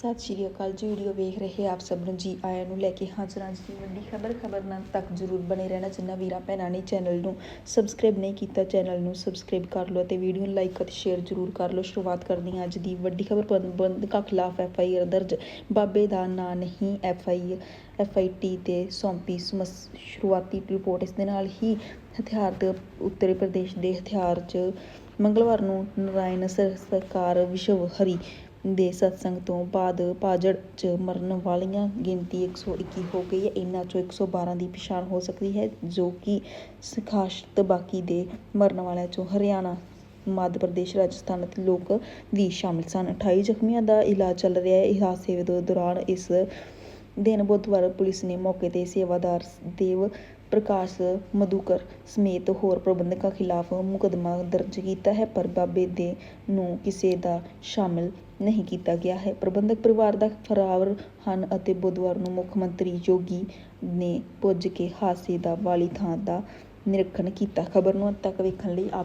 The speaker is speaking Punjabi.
ਸਤਿ ਸ਼੍ਰੀ ਅਕਾਲ ਜੀ, ਵੀਡੀਓ ਵੇਖ ਰਹੇ ਆਪ ਸਭ ਨੂੰ ਜੀ ਆਇਆਂ ਨੂੰ ਲੈ ਕੇ ਹਾਜ਼ਰ ਹਾਂ ਜੀ ਵੱਡੀ ਖਬਰ ਖਬਰ ਤੱਕ ਜਰੂਰ ਬਣੇ ਰਹਿਣਾ, ਜਿੰਨਾ ਵੀਰਾਂ ਭੈਣਾਂ ਨੇ ਚੈਨਲ ਨੂੰ ਸਬਸਕ੍ਰਾਈਬ ਨਹੀਂ ਕੀਤਾ, ਚੈਨਲ ਨੂੰ ਸਬਸਕ੍ਰਾਈਬ ਕਰ ਲਓ ਅਤੇ ਵੀਡੀਓ ਨੂੰ ਲਾਈਕ ਅਤੇ ਸ਼ੇਅਰ ਜਰੂਰ ਕਰ ਲਓ। ਸ਼ੁਰੂਆਤ ਕਰਦੇ ਹਾਂ ਅੱਜ ਦੀ ਵੱਡੀ ਖਬਰ ਪ੍ਰਬੰਧਕਾਂ ਖਿਲਾਫ ਐਫ ਆਈ ਆਰ ਦਰਜ, ਬਾਬੇ ਦਾ ਨਾਂ ਨਹੀਂ F I F I T ਤੇ ਸੌਂਪੀ ਸਮਸ, ਸ਼ੁਰੂਆਤੀ ਰਿਪੋਰਟ ਇਸ ਦੇ ਨਾਲ ਹੀ ਹਥਿਆਰ ਦੇ ਉੱਤਰੀ ਪ੍ਰਦੇਸ਼ ਦੇ ਹਥਿਆਰ 'ਚ ਮੰਗਲਵਾਰ ਨੂੰ ਨਾਰਾਇਣ ਸਰ- ਸਰਕਾਰ ਵਿਸ਼ਵ ਹਰੀ ਦੇ ਸਤਸੰਗ ਤੋਂ ਬਾਅਦ ਪਾਜੜ 'ਚ ਮਰਨ ਵਾਲੀਆਂ ਗਿਣਤੀ 121 ਹੋ ਗਈ ਹੈ। ਇਨ੍ਹਾਂ 'ਚੋਂ 112 ਦੀ ਪਛਾਣ ਹੋ ਸਕਦੀ ਹੈ, ਜੋ ਕਿ ਸਖਾਸ਼ਤ ਬਾਕੀ ਦੇ ਮਰਨ ਵਾਲਿਆਂ 'ਚੋਂ ਹਰਿਆਣਾ, ਮੱਧ ਪ੍ਰਦੇਸ਼, ਰਾਜਸਥਾਨ ਅਤੇ ਲੋਕ ਵੀ ਸ਼ਾਮਿਲ ਸਨ। 28 ਜ਼ਖਮੀਆਂ ਦਾ ਇਲਾਜ ਚੱਲ ਰਿਹਾ ਹੈ। ਇਹ ਹਾਦਸੇ ਦੇ ਦੌਰਾਨ ਇਸ ਦਿਨ ਬੁੱਧਵਾਰ ਪੁਲਿਸ ਨੇ ਮੌਕੇ ਤੇ ਸੇਵਾਦਾਰ ਦੇਵ ਪ੍ਰਕਾਸ਼ ਮਧੂਕਰ ਸਮੇਤ ਹੋਰ ਪ੍ਰਬੰਧਕਾਂ ਖਿਲਾਫ ਮੁਕੱਦਮਾ ਦਰਜ ਕੀਤਾ ਹੈ, ਪਰ ਬਾਬੇ ਦੇ ਨੂੰ ਕਿਸੇ ਦਾ ਸ਼ਾਮਿਲ ਨਹੀਂ ਕੀਤਾ ਗਿਆ ਹੈ। ਪ੍ਰਬੰਧਕ ਪਰਿਵਾਰ ਦਾ ਫਰਾਰ ਹਨ ਅਤੇ ਬੁੱਧਵਾਰ ਨੂੰ ਮੁੱਖ ਮੰਤਰੀ ਯੋਗੀ ਨੇ ਪੁੱਜ ਕੇ ਹਾਦਸੇ ਦਾ ਵਾਲੀ ਥਾਂ ਦਾ ਨਿਰੀਖਣ ਕੀਤਾ। ਖਬਰ ਨੂੰ ਅੰਤ ਤੱਕ ਵੇਖਣ ਲਈ ਆਪ